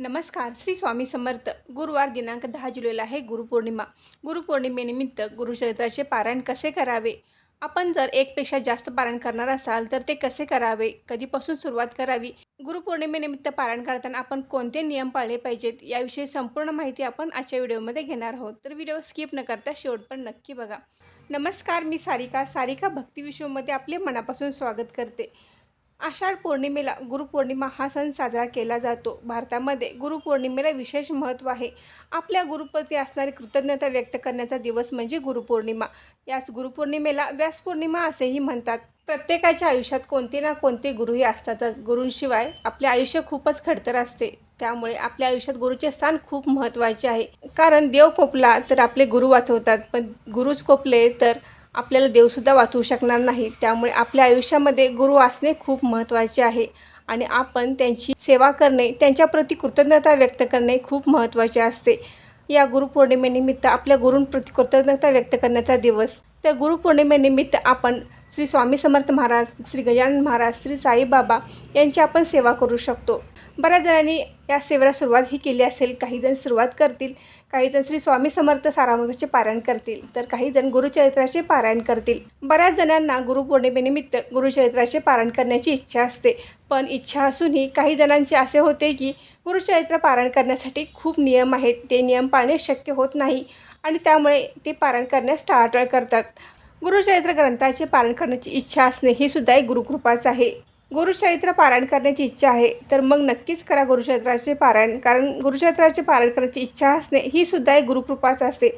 नमस्कार श्री स्वामी समर्थ. गुरुवार दिनांक दहा जुलैला आहे गुरुपौर्णिमा. गुरुपौर्णिमेनिमित्त गुरुचरित्राचे पारायण कसे करावे? आपण जर एकपेक्षा जास्त पारायण करणार असाल तर ते कसे करावे? कधीपासून सुरुवात करावी? गुरुपौर्णिमेनिमित्त पारायण करताना आपण कोणते नियम पाळले पाहिजेत? याविषयी संपूर्ण माहिती आपण आजच्या व्हिडिओमध्ये घेणार आहोत. तर व्हिडिओ स्किप न करता शेवट पण नक्की बघा. नमस्कार मी सारिका. सारिका भक्ती विश्वमध्ये आपले मनापासून स्वागत करते. आषाढ पौर्णिमेला गुरुपौर्णिमा हा सण साजरा केला जातो. भारतामध्ये गुरुपौर्णिमेला विशेष महत्त्व आहे. आपल्या गुरुप्रती असणारी कृतज्ञता व्यक्त करण्याचा दिवस म्हणजे गुरुपौर्णिमा. याच गुरुपौर्णिमेला व्यासपौर्णिमा असेही म्हणतात. प्रत्येकाच्या आयुष्यात कोणते ना कोणते गुरुही असतातच. गुरूंशिवाय आपले आयुष्य खूपच खडतर असते. त्यामुळे आपल्या आयुष्यात गुरुचे स्थान खूप महत्त्वाचे आहे. कारण देव कोपला तर आपले गुरु वाचवतात. पण गुरुच कोपले तर आपल्याला देवसुद्धा वाचवू शकणार नाही. त्यामुळे आपल्या आयुष्यामध्ये गुरु असणे खूप महत्त्वाचे आहे. आणि आपण त्यांची सेवा करणे त्यांच्याप्रती कृतज्ञता व्यक्त करणे खूप महत्त्वाचे असते. या गुरुपौर्णिमेनिमित्त आपल्या गुरूंप्रती कृतज्ञता व्यक्त करण्याचा दिवस. तर गुरुपौर्णिमेनिमित्त आपण श्री स्वामी समर्थ महाराज श्री गजानन महाराज श्री साईबाबा यांची आपण सेवा करू शकतो. बऱ्याच जणांनी या सेवेला सुरुवात ही केली असेल काही जण सुरुवात करतील. काही जण श्री स्वामी समर्थ सारामृताचे पारायण करतील तर काही जण गुरुचरित्राचे पारायण करतील. बऱ्याच जणांना गुरुपौर्णिमेनिमित्त गुरुचरित्राचे पारायण करण्याची इच्छा असते. पण इच्छा असूनही काही जणांचे असे होते की गुरुचरित्र पारायण करण्यासाठी खूप नियम आहेत. ते नियम पाळणे शक्य होत नाही आणि त्यामुळे ते पारायण करण्यास टाळाटाळ करतात. गुरुचरित्र ग्रंथाचे पालन करण्याची इच्छा असणे ही सुद्धा एक गुरुकृपाच आहे. गुरुचरित्र पारायण करण्याची इच्छा आहे तर मग नक्कीच करा गुरुचरित्राचे पारायण. कारण गुरुचरित्राचे पारायण करण्याची इच्छा असणे ही सुद्धा एक गुरुकृपाच असते.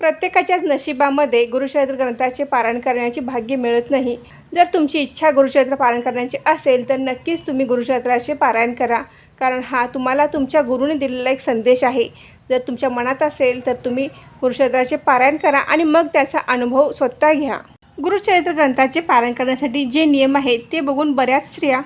प्रत्येकाच्याच नशिबामध्ये गुरुचरित्र ग्रंथाचे पारायण करण्याचे भाग्य मिळत नाही. जर तुमची इच्छा गुरुचरित्र पारायण करण्याची असेल तर नक्कीच तुम्ही गुरुचरित्राचे पारायण करा. कारण हा तुम्हाला तुमच्या गुरुने दिलेला एक संदेश आहे. जर तुमच्या मनात असेल तर तुम्ही गुरुचरित्राचे पारायण करा आणि मग त्याचा अनुभव स्वतः घ्या. गुरुचरित्र ग्रंथाचे पारायण करण्यासाठी जे नियम आहेत ते बघून बऱ्याच स्त्रिया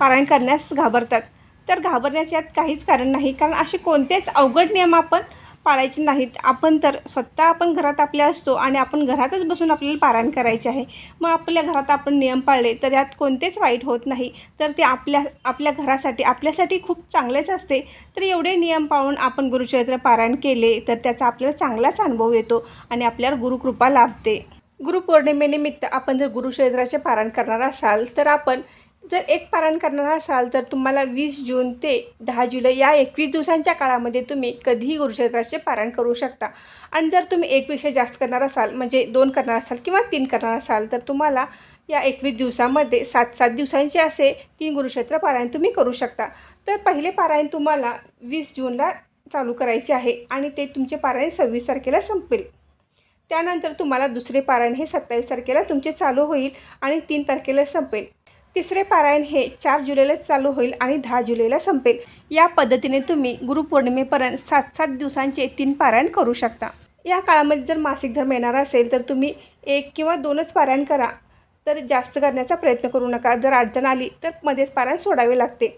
पारायण करण्यास घाबरतात. तर घाबरण्याचे यात काहीच कारण नाही कारण असे कोणतेच अवघड नियम आपण पाळायचे नाहीत. आपण तर स्वतः आपण घरात आपल्या असतो आणि आपण घरातच बसून आपल्याला पारायण करायचे आहे. मग आपल्या घरात आपण नियम पाळले तर यात कोणतेच वाईट होत नाही. तर ते आपल्या आपल्या घरासाठी आपल्यासाठी खूप चांगलेच असते. तर एवढे नियम पाळून आपण गुरुचरित्र पारायण केले तर त्याचा आपल्याला चांगलाच अनुभव येतो आणि आपल्याला गुरुकृपा लाभते. गुरुपौर्णिमेनिमित्त आपण जर गुरुचरित्राचे पारायण करणार असाल तर आपण जर एक पारायण करणार असाल तर तुम्हाला वीस जून ते दहा जुलै या एकवीस दिवसांच्या काळामध्ये तुम्ही कधीही गुरुचरित्राचे पारायण करू शकता. आणि जर तुम्ही एकपेक्षा जास्त करणार असाल म्हणजे दोन करणार असाल किंवा तीन करणार असाल तर तुम्हाला या एकवीस दिवसामध्ये सात सात दिवसांचे असे तीन गुरुक्षेत्र पारायण तुम्ही करू शकता. तर पहिले पारायण तुम्हाला वीस जूनला चालू करायचे आहे आणि ते तुमचे पारायण सव्वीस तारखेला संपेल. त्यानंतर तुम्हाला दुसरे पारायण हे सत्तावीस तारखेला तुमचे चालू होईल आणि तीन तारखेला संपेल. तिसरे पारायण हे चार जुलैला चालू होईल आणि दहा जुलैला संपेल. या पद्धतीने तुम्ही गुरुपौर्णिमेपर्यंत सात सात दिवसांचे तीन पारायण करू शकता. या काळामध्ये जर मासिक धर्म येणार असेल तर तुम्ही एक किंवा दोनच पारायण करा. तर जास्त करण्याचा प्रयत्न करू नका. जर अडचण आली तर मध्येच पारायण सोडावे लागते.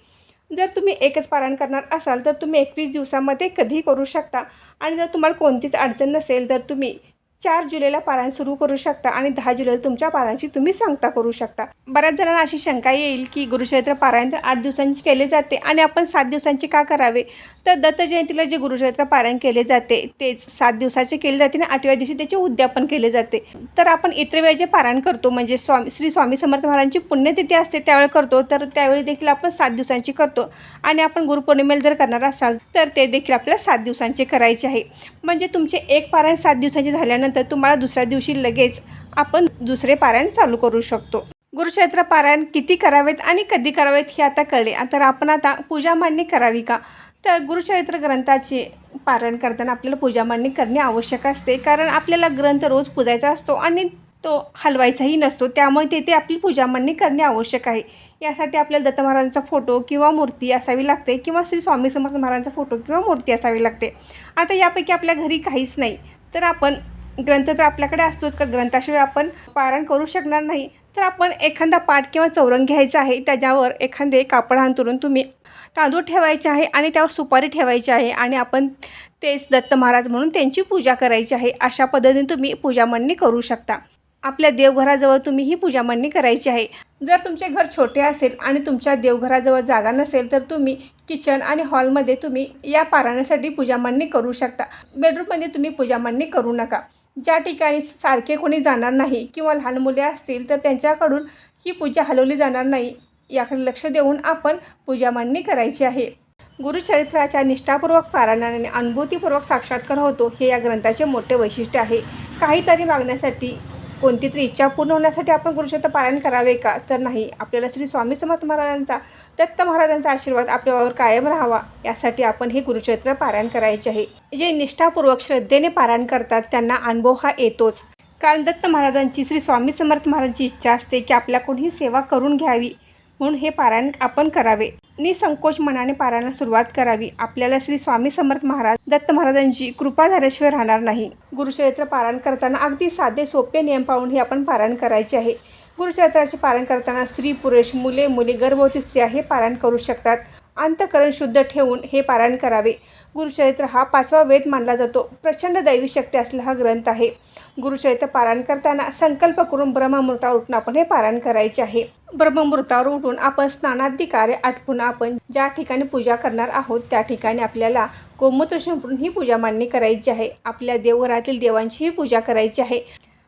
जर तुम्ही एकच पारायण करणार असाल तर तुम्ही एकवीस दिवसामध्ये कधीही करू शकता. आणि जर तुम्हाला कोणतीच अडचण नसेल तर तुम्ही चार जुलैला पारायण सुरू करू शकता आणि दहा जुलैला तुमच्या पारायणची तुम्ही सांगता करू शकता. बऱ्याच जणांना अशी शंका येईल की गुरुचरित्र पारायण तर आठ दिवसांची केले जाते आणि आपण सात दिवसांचे का करावे? तर दत्त जयंतीला जे गुरुचरित्र पारायण केले जाते तेच सात दिवसाचे केले जाते आणि आठव्या दिवशी त्याचे उद्यापन केले जाते. तर आपण इतर जे पारायण करतो म्हणजे स्वामी श्री स्वामी समर्थ महाराजांची पुण्यतिथी असते त्यावेळी करतो तर त्यावेळी देखील आपण सात दिवसांची करतो. आणि आपण गुरुपौर्णिमेला जर करणार असाल तर ते देखील आपल्याला सात दिवसांचे करायचे आहे. म्हणजे तुमचे एक पारायण सात दिवसांचे झाल्यानंतर तर तुम्हाला दुसऱ्या दिवशी लगेच आपण दुसरे पारायण चालू करू शकतो. गुरुक्षेत्र पारायण किती करावेत आणि कधी करावेत हे आता कळले. तर आपण आता पूजा मांडणी करावी का? तर गुरुचरित्र ग्रंथाचे पारायण करताना आपल्याला पूजा मांडणी करणे आवश्यक असते. कारण आपल्याला ग्रंथ रोज पूजायचा असतो आणि तो हलवायचाही नसतो. त्यामुळे तेथे आपली पूजा मांडणी करणे आवश्यक आहे. यासाठी आपल्याला दत्त महाराजांचा फोटो किंवा मूर्ती असावी लागते किंवा श्री स्वामी समर्थ महाराजांचा फोटो किंवा मूर्ती असावी लागते. आता यापैकी आपल्या घरी काहीच नाही. तर आपण ग्रंथ तर आपल्याकडे असतोच का? ग्रंथाशिवाय आपण पारायण करू शकणार नाही. तर आपण एखादा पाठ किंवा चौरंग घ्यायचा आहे त्याच्यावर एखादे कापड अंतरून तुम्ही तांदूळ ठेवायचे आहे आणि त्यावर सुपारी ठेवायची आहे आणि आपण तेच दत्त महाराज म्हणून त्यांची पूजा करायची आहे. अशा पद्धतीने तुम्ही पूजा मांडणी करू शकता. आपल्या देवघराजवळ तुम्ही ही पूजा मांडणी करायची आहे. जर तुमचे घर छोटे असेल आणि तुमच्या देवघराजवळ जागा नसेल तर तुम्ही किचन आणि हॉलमध्ये तुम्ही या पारायणासाठी पूजा मांडणी करू शकता. बेडरूममध्ये तुम्ही पूजा मांडणी करू नका. ज्या ठिकाणी सारखे कोणी जाणार नाही किंवा लहान मुले असतील तर त्यांच्याकडून ही पूजा हलवली जाणार नाही. याकडे लक्ष देऊन आपण पूजा मांडणी करायची आहे. गुरुचरित्राच्या निष्ठापूर्वक पारायणाने अनुभूतीपूर्वक साक्षात्कार होतो हे या ग्रंथाचे मोठे वैशिष्ट्य आहे. काहीतरी मागण्यासाठी कोणती तरी इच्छा पूर्ण होण्यासाठी आपण गुरुचरित्र पारायण करावे का? तर नाही. आपल्याला श्री स्वामी समर्थ महाराजांचा दत्त महाराजांचा आशीर्वाद आपल्यावर कायम राहावा. यासाठी आपण हे गुरुचरित्र पारायण करायचे आहे. जे निष्ठापूर्वक श्रद्धेने पारायण करतात त्यांना अनुभव हा येतोच. कारण दत्त महाराजांची श्री स्वामी समर्थ महाराजांची इच्छा असते की आपल्याकडून ही सेवा करून घ्यावी. म्हणून हे पारायण आपण करावे. निसंकोच मनाने पारायणाला सुरुवात करावी. आपल्याला श्री स्वामी समर्थ महाराज दत्त महाराजांची कृपा झाल्याशिवाय राहणार नाही. गुरुचरित्र पारायण करताना अगदी साधे सोपे नियम पाहून हे आपण पारायण करायचे आहे. गुरुचरित्राचे पारायण करताना स्त्री पुरुष मुले मुली गर्भवती स्त्रिया हे पारायण करू शकतात. अंतकरण शुद्ध ठेवून हे पारायण करावे. गुरुचरित्र हा पाचवा वेद मानला जातो. प्रचंड दैवी शक्ती असलेला हा ग्रंथ आहे. गुरुचरित्र पारायण करताना संकल्प करून ब्रह्ममृतावर उठून आपण हे पारायण करायचे आहे. ब्रह्ममृतावर उठून आपण स्नानादी कार्य आटपून आपण ज्या ठिकाणी पूजा करणार आहोत त्या ठिकाणी आपल्याला गोमूत्र शिंपडून ही पूजा मांडणी करायची आहे. आपल्या देवघरातील देवांचीही पूजा करायची आहे.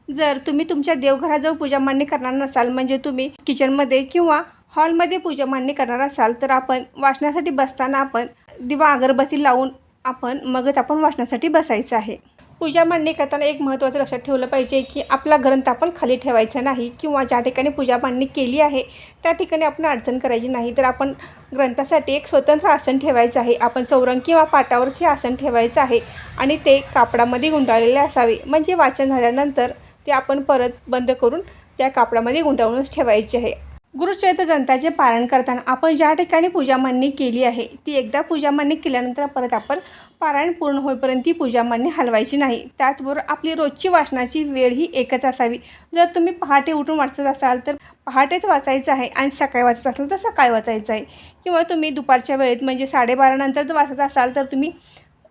जर तुम्ही तुमच्या देवघराजवळ पूजा मांडणी करणार नसाल म्हणजे तुम्ही किचनमध्ये किंवा हॉलमध्ये पूजा मांडणी करणार असाल तर आपण वाचण्यासाठी बसताना आपण दिवा अगरबत्ती लावून आपण मगच आपण वाचण्यासाठी बसायचं आहे. पूजा मांडणी करताना एक महत्त्वाचं लक्षात ठेवलं पाहिजे की आपला ग्रंथ आपण खाली ठेवायचा नाही किंवा ज्या ठिकाणी पूजा मांडणी केली आहे त्या ठिकाणी आपण अडचण करायची नाही. तर आपण ग्रंथासाठी एक स्वतंत्र आसन ठेवायचं आहे. आपण चौरंग किंवा पाटावरचे आसन ठेवायचं आहे आणि ते कापडामध्ये गुंडाळलेले असावे. म्हणजे वाचन झाल्यानंतर ते आपण परत बंद करून त्या कापडामध्ये गुंडाळूनच ठेवायचे आहे. गुरुचरित्र ग्रंथाचे पारण करताना आपण ज्या ठिकाणी पूजा मांडणी केली आहे ती एकदा पूजा मांडणी केल्यानंतर परत आपण पारायण पूर्ण होईपर्यंत ती पूजा मांडणी हलवायची नाही. त्याचबरोबर आपली रोजची वाचनाची वेळ ही एकच असावी. जर तुम्ही पहाटे उठून वाचत असाल तर पहाटेच वाचायचं आहे आणि सकाळी वाचत असाल तर सकाळी वाचायचं आहे. किंवा तुम्ही दुपारच्या वेळेत म्हणजे साडेबारानंतर जर वाचत असाल तर तुम्ही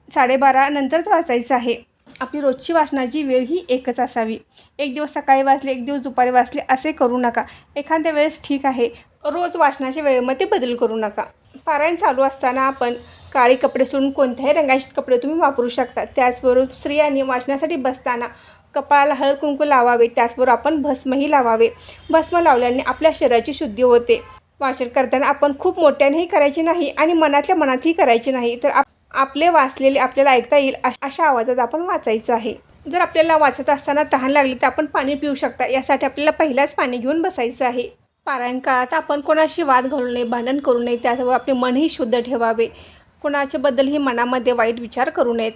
साडेबारानंतरच वाचायचं आहे. आपली रोजची वाचनाची वेळ ही एकच असावी. एक दिवस सकाळी वाचले एक दिवस दुपारी वाचले असे करू नका. एखाद्या वेळेस ठीक आहे. रोज वाचनाच्या वेळेमध्ये बदल करू नका. पारायण चालू असताना आपण काळे कपडे सोडून कोणत्याही रंगाचे कपडे तुम्ही वापरू शकता. त्याचबरोबर स्त्रियांनी वाचण्यासाठी बसताना कपाळाला हळद कुंकू लावावे त्याचबरोबर आपण भस्मही लावावे. भस्म लावल्याने आपल्या शरीराची शुद्धी होते. वाचन करताना आपण खूप मोठ्यानेही करायचे नाही आणि मनातल्या मनातही करायचे नाही. तर आप आपले वाचलेले आपल्याला ऐकता येईल अशा आवाजात आपण वाचायचं आहे. जर आपल्याला वाचत असताना तहान लागली तर आपण पाणी पिऊ शकता. यासाठी आपल्याला पहिलाच पाणी घेऊन बसायचं आहे. पारायण काळात आपण कोणाशी वाद घालू नये भांडण करू नये त्याच्यावर आपले मनही शुद्ध ठेवावे. कोणाच्याबद्दलही मनामध्ये वाईट विचार करू नयेत.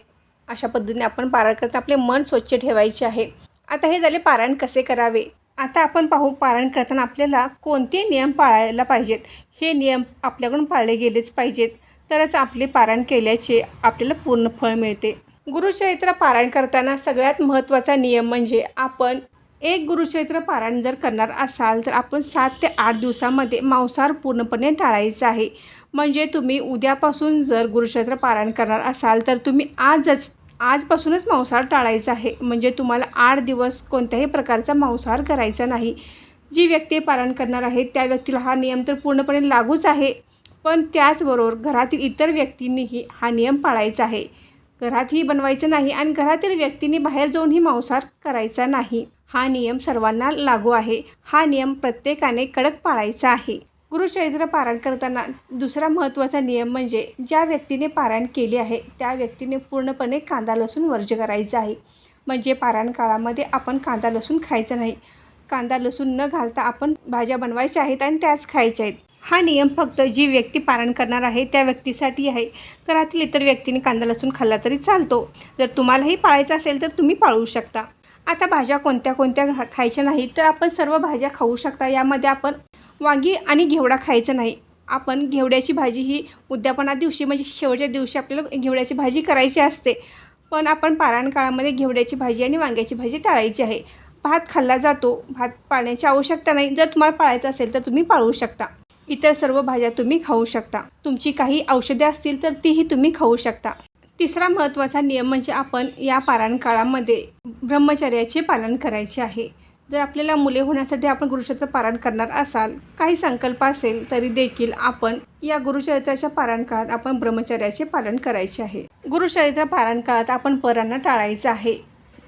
अशा पद्धतीने आपण पारायण करता आपले मन स्वच्छ ठेवायचे आहे. आता हे झाले पारायण कसे करावे? आता आपण पाहू पारायण करताना आपल्याला कोणते नियम पाळायला पाहिजेत? हे नियम आपल्याकडून पाळले गेलेच पाहिजेत. तरच आपले पारायण केल्याचे आपल्याला पूर्ण फळ मिळते. गुरुचरित्र पारायण करताना सगळ्यात महत्त्वाचा नियम म्हणजे आपण एक गुरुचरित्र पारायण जर करणार असाल तर आपण सात ते आठ दिवसामध्ये मांसाहार पूर्णपणे टाळायचा आहे. म्हणजे तुम्ही उद्यापासून जर गुरुचरित्र पारायण करणार असाल तर तुम्ही आजच आजपासूनच मांसाहार टाळायचा आहे. म्हणजे तुम्हाला आठ दिवस कोणत्याही प्रकारचा मांसाहार करायचा नाही. जी व्यक्ती पारायण करणार आहे त्या व्यक्तीला हा नियम तर पूर्णपणे लागूच आहे. पण त्याचबरोबर घरातील इतर व्यक्तींनीही हा नियम पाळायचा आहे. घरातही बनवायचं नाही आणि घरातील व्यक्तींनी बाहेर जाऊनही मांसाहार करायचा नाही. हा नियम सर्वांना लागू आहे. हा नियम प्रत्येकाने कडक पाळायचा आहे. गुरुचरित्र पारायण करताना दुसरा महत्त्वाचा नियम म्हणजे ज्या व्यक्तीने पारायण केले आहे त्या व्यक्तीने पूर्णपणे कांदा लसूण वर्ज करायचा आहे. म्हणजे पारायण काळामध्ये आपण कांदा लसूण खायचं नाही. कांदा लसूण न घालता आपण भाज्या बनवायच्या आहेत आणि त्याच खायच्या आहेत. हा नियम फक्त जी व्यक्ती पारण करणार आहे त्या व्यक्तीसाठी आहे. घरातील इतर व्यक्तीने कांदा लसूण खाल्ला तरी चालतो. जर तुम्हालाही पाळायचं असेल तर तुम्ही पाळू शकता. आता भाज्या कोणत्या कोणत्या खायच्या नाही तर आपण सर्व भाज्या खाऊ शकता. यामध्ये आपण वांगी आणि घेवडा खायचं नाही. आपण घेवड्याची भाजी ही उद्यापना दिवशी म्हणजे शेवटच्या दिवशी आपल्याला घेवड्याची भाजी करायची असते. पण आपण पारायण काळामध्ये घेवड्याची भाजी आणि वांग्याची भाजी टाळायची आहे. भात खाल्ला जातो. भात पाळण्याची आवश्यकता नाही. जर तुम्हाला पाळायचं असेल तर तुम्ही पाळू शकता. इतर सर्व भाज्या तुम्ही खाऊ शकता. तुमची काही औषधे असतील तर तीही तुम्ही खाऊ शकता. तिसरा महत्त्वाचा नियम म्हणजे आपण या पारायण काळामध्ये ब्रह्मचर्याचे पालन करायचे आहे. जर आपल्याला मुले होण्यासाठी आपण गुरुचरित्र पारायण करणार असाल काही संकल्प असेल तरी देखील आपण या गुरुचरित्राच्या पारायण काळात आपण ब्रह्मचर्याचे पालन करायचे आहे. गुरुचरित्र पारायण काळात आपण परांना टाळायचं आहे.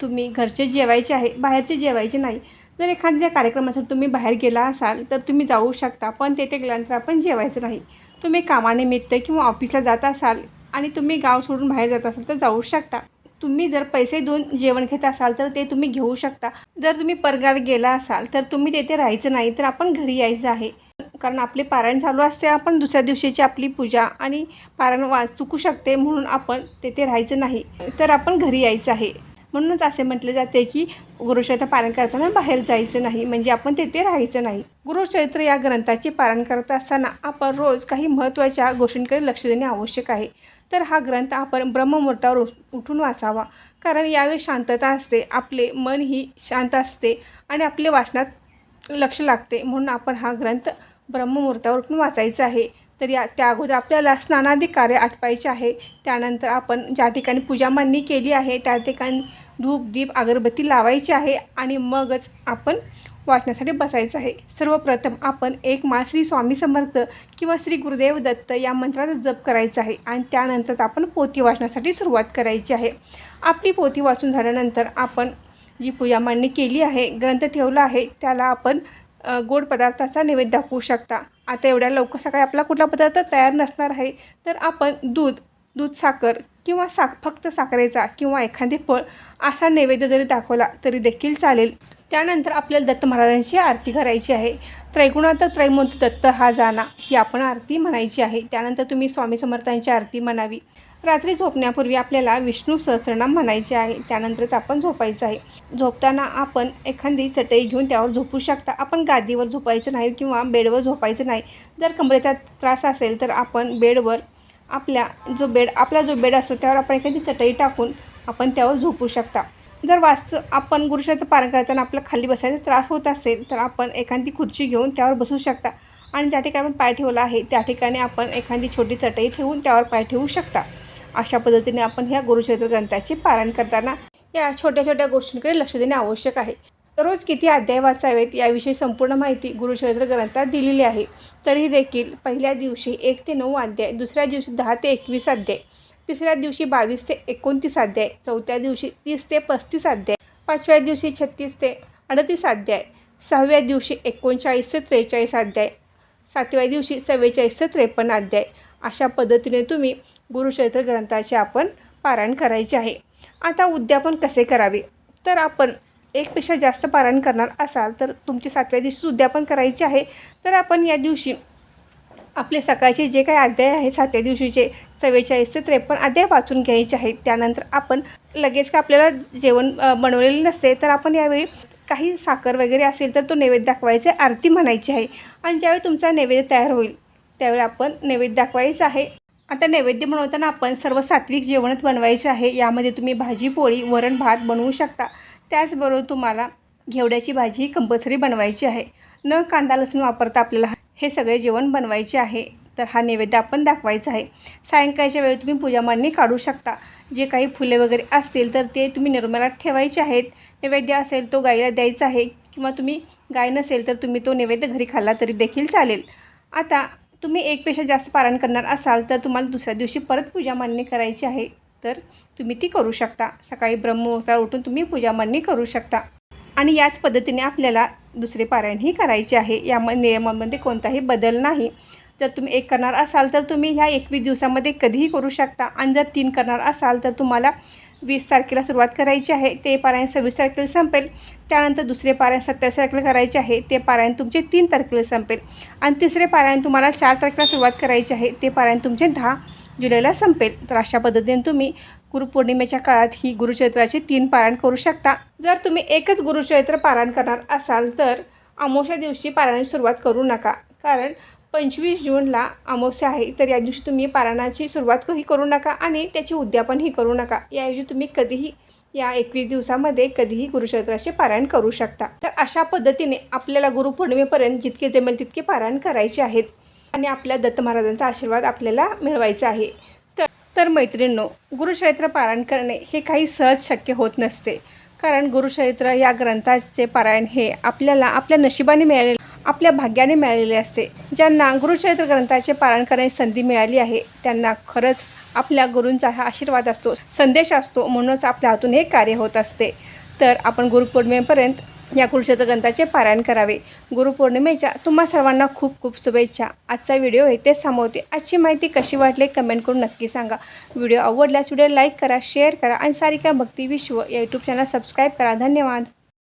तुम्ही घरचे जेवायचे आहे बाहेरचे जेवायचे नाही जर एखाद्या कार्यक्रमासाठी तुम्ही बाहेर गेला असाल तर तुम्ही जाऊ शकता पण तेथे गेल्यानंतर आपण जेवायचं नाही. तुम्ही कामानिमित्त किंवा ऑफिसला जात असाल आणि तुम्ही गाव सोडून बाहेर जात असाल तर जाऊ शकता. तुम्ही जर पैसे देऊन जेवण घेत असाल तर ते तुम्ही घेऊ शकता. जर तुम्ही परगावी गेला असाल तर तुम्ही तेथे राहायचं नाही तर आपण घरी यायचं आहे. कारण आपले पारायण चालू असते आपण दुसऱ्या दिवशीची आपली पूजा आणि पारायण वा चुकू शकते म्हणून आपण तेथे राहायचं नाही. तर आपण घरी यायचं आहे. म्हणूनच असे म्हटले जाते की गुरुचरित्र पालन करताना बाहेर जायचं नाही म्हणजे आपण तेथे राहायचं नाही. गुरुचरित्र या ग्रंथाचे पालन करत असताना आपण रोज काही महत्त्वाच्या गोष्टींकडे लक्ष देणे आवश्यक आहे. तर हा ग्रंथ आपण ब्रह्ममुहूर्तावर उठून वाचावा. कारण यावेळी शांतता असते आपले मन ही शांत असते आणि आपले वाचनात लक्ष लागते. म्हणून आपण हा ग्रंथ ब्रह्ममुहूर्तावर उठून वाचायचा आहे. तर या त्या अगोदर आपल्याला स्नानादी कार्य आटपायचे आहे. त्यानंतर आपण ज्या ठिकाणी पूजा मांडणी केली आहे त्या ठिकाणी धूप दीप अगरबत्ती लावायची आहे आणि मगच आपण वाचण्यासाठी बसायचं आहे. सर्वप्रथम आपण एक माळ श्री स्वामी समर्थ किंवा श्री गुरुदेव दत्त या मंत्राचा जप करायचा आहे आणि त्यानंतर आपण पोथी वाचण्यासाठी सुरुवात करायची आहे. आपली पोथी वाचून झाल्यानंतर आपण जी पूजा मांडणी केली आहे ग्रंथ ठेवला आहे त्याला आपण गोड पदार्थाचा नैवेद्य दाखवू शकता. आता एवढ्या लवकर सकाळी आपला कुठला पदार्थ तयार नसणार आहे तर आपण दूध दूध साखर किंवा साख फक्त साखरेचा किंवा एखादे फळ असा नैवेद्य जरी दाखवला तरी देखील चालेल. त्यानंतर आपल्याला दत्त महाराजांची आरती करायची आहे. त्रैगुणात त्रैमूर्ती दत्त हा जाना ही आपण आरती म्हणायची आहे. त्यानंतर तुम्ही स्वामी समर्थांची आरती म्हणावी. रात्री झोपण्यापूर्वी आपल्याला विष्णू सहस्रनाम म्हणायचे आहे. त्यानंतरच आपण झोपायचं आहे. झोपताना आपण एखादी चटई घेऊन त्यावर झोपू शकता. आपण गादीवर झोपायचं नाही किंवा बेडवर झोपायचं नाही. जर कमरेचा त्रास असेल तर आपण बेडवर आपल्या जो बेड आपला जो बेड असतो त्यावर आपण एखादी चटई टाकून आपण त्यावर झोपू शकता. जर वाच आपण गुरुशब्द पारण करताना आपला खाली बसायचा त्रास होत असेल तर आपण एखादी खुर्ची घेऊन त्यावर बसू शकता. आणि ज्या ठिकाणी आपण पाय ठेवला आहे त्या ठिकाणी आपण एखादी छोटी चटई ठेवून त्यावर पाय ठेवू शकता. अशा पद्धतीने आपण ह्या गुरुचरित्र ग्रंथाचे पारायण करताना या छोट्या छोट्या गोष्टींकडे लक्ष देणे आवश्यक आहे. रोज किती अध्याय वाचावेत याविषयी संपूर्ण माहिती गुरुचरित्र ग्रंथात दिलेली आहे. तरीही देखील पहिल्या दिवशी एक ते नऊ अध्याय दुसऱ्या दिवशी दहा ते एकवीस अध्याय तिसऱ्या दिवशी बावीस ते एकोणतीस अध्याय चौथ्या दिवशी तीस ते पस्तीस अध्याय पाचव्या दिवशी छत्तीस ते अडतीस अध्याय सहाव्या दिवशी एकोणचाळीस ते त्रेचाळीस अध्याय सातव्या दिवशी चव्वेचाळीस ते त्रेपन्न अध्याय अशा पद्धतीने तुम्ही गुरुचरित्र ग्रंथाचे आपण पारायण करायचे आहे. आता उद्यापन कसे करावे? तर आपण एकपेक्षा जास्त पारायण करणार असाल तर तुमचे सातव्या दिवशी उद्यापन करायचे आहे. तर आपण या दिवशी आपले सकाळचे जे काही अध्याय आहेत सातव्या दिवशीचे चव्वेचाळीस ते त्रेपन्न अध्याय वाचून घ्यायचे आहेत. त्यानंतर आपण लगेच का आपल्याला जेवण बनवलेले नसते तर आपण यावेळी काही साखर वगैरे असेल तर तो नैवेद्य दाखवायचा आरती म्हणायची आहे. आणि ज्यावेळी तुमचा नैवेद्य तयार होईल त्यावेळी आपण नैवेद्य दाखवायचं आहे. आता नैवेद्य बनवताना आपण सर्व सात्विक जेवणच बनवायचे आहे. यामध्ये तुम्ही भाजी पोळी वरण भात बनवू शकता. त्याचबरोबर तुम्हाला घेवड्याची भाजी कंपल्सरी बनवायची आहे. न कांदा लसूण वापरता आपल्याला हे सगळे जेवण बनवायचे आहे. तर हा नैवेद्य आपण दाखवायचा आहे. सायंकाळच्या वेळी तुम्ही पूजा मांडणी काढू शकता. जे काही फुले वगैरे असतील तर ते तुम्ही निर्मलात ठेवायचे आहेत. नैवेद्य असेल तो गाईला द्यायचा आहे किंवा तुम्ही गाय नसेल तर तुम्ही तो नैवेद्य घरी खाल्ला तरी देखील चालेल. आता तुम्ही एकपेक्षा जास्त पारायण करणार असाल तर तुम्हाला दुसऱ्या दिवशी परत पूजा मांडणी करायची आहे तर तुम्ही ती करू शकता. सकाळी ब्रह्ममुहूर्तावर उठून तुम्ही पूजा मांडणी करू शकता. आणि याच पद्धतीने आपल्याला दुसरे पारायणही करायचे आहे. या नियमामध्ये कोणताही बदल नाही. जर तुम्ही एक करणार असाल तर तुम्ही ह्या एकवीस दिवसामध्ये कधीही करू शकता. आणि जर तीन करणार असाल तर तुम्हाला वीस तारखेला सुरुवात करायची आहे. ते पारायण सव्वीस तारखेला संपेल. त्यानंतर दुसरे पारायण सत्तावीस तारखेला करायचे आहे. ते पारायण तुमचे तीन तारखेला संपेल. आणि तिसरे पारायण तुम्हाला चार तारखेला सुरुवात करायची आहे. ते पारायण तुमचे दहा जुलैला संपेल. तर अशा पद्धतीने तुम्ही गुरुपौर्णिमेच्या काळात ही गुरुचरित्राचे तीन पारायण करू शकता. जर तुम्ही एकच गुरुचरित्र पारायण करणार असाल तर अमावस्या दिवशी पारायण सुरुवात करू नका. कारण पंचवीस जूनला अमावस्या आहे तर या दिवशी तुम्ही पारायणाची सुरुवातही करू नका आणि त्याची उद्यापनही करू नका. याऐवजी तुम्ही कधीही या एकवीस दिवसामध्ये कधीही गुरुचरित्राचे पारायण करू शकता. तर अशा पद्धतीने आपल्याला गुरुपौर्णिमेपर्यंत जितके जमेल तितके पारायण करायचे आहेत आणि आपल्या दत्त महाराजांचा आशीर्वाद आपल्याला मिळवायचा आहे. तर तर मैत्रिणींनो गुरुचरित्र पारायण करणे हे काही सहज शक्य होत नसते. कारण गुरुचरित्र या ग्रंथाचे पारायण हे आपल्याला आपल्या नशिबाने मिळाले आपल्या भाग्याने मिळालेले असते. ज्यांना गुरुचरित्र ग्रंथाचे पारायण करण्याची संधी मिळाली आहे त्यांना खरंच आपल्या गुरूंचा हा आशीर्वाद असतो संदेश असतो म्हणूनच आपल्या हातून हे कार्य होत असते. तर आपण गुरुपौर्णिमेपर्यंत या कुरुक्षेत्र ग्रंथाचे पारायण करावे. गुरुपौर्णिमेच्या तुम्हा सर्वांना खूप खूप शुभेच्छा. आजचा व्हिडिओ इथेच थांबवते. आजची माहिती कशी वाटली कमेंट करून नक्की सांगा. व्हिडिओ आवडल्यास व्हिडिओ लाईक करा शेअर करा आणि सारिका भक्ती विश्व या यूट्यूब चॅनल सबस्क्राईब करा. धन्यवाद.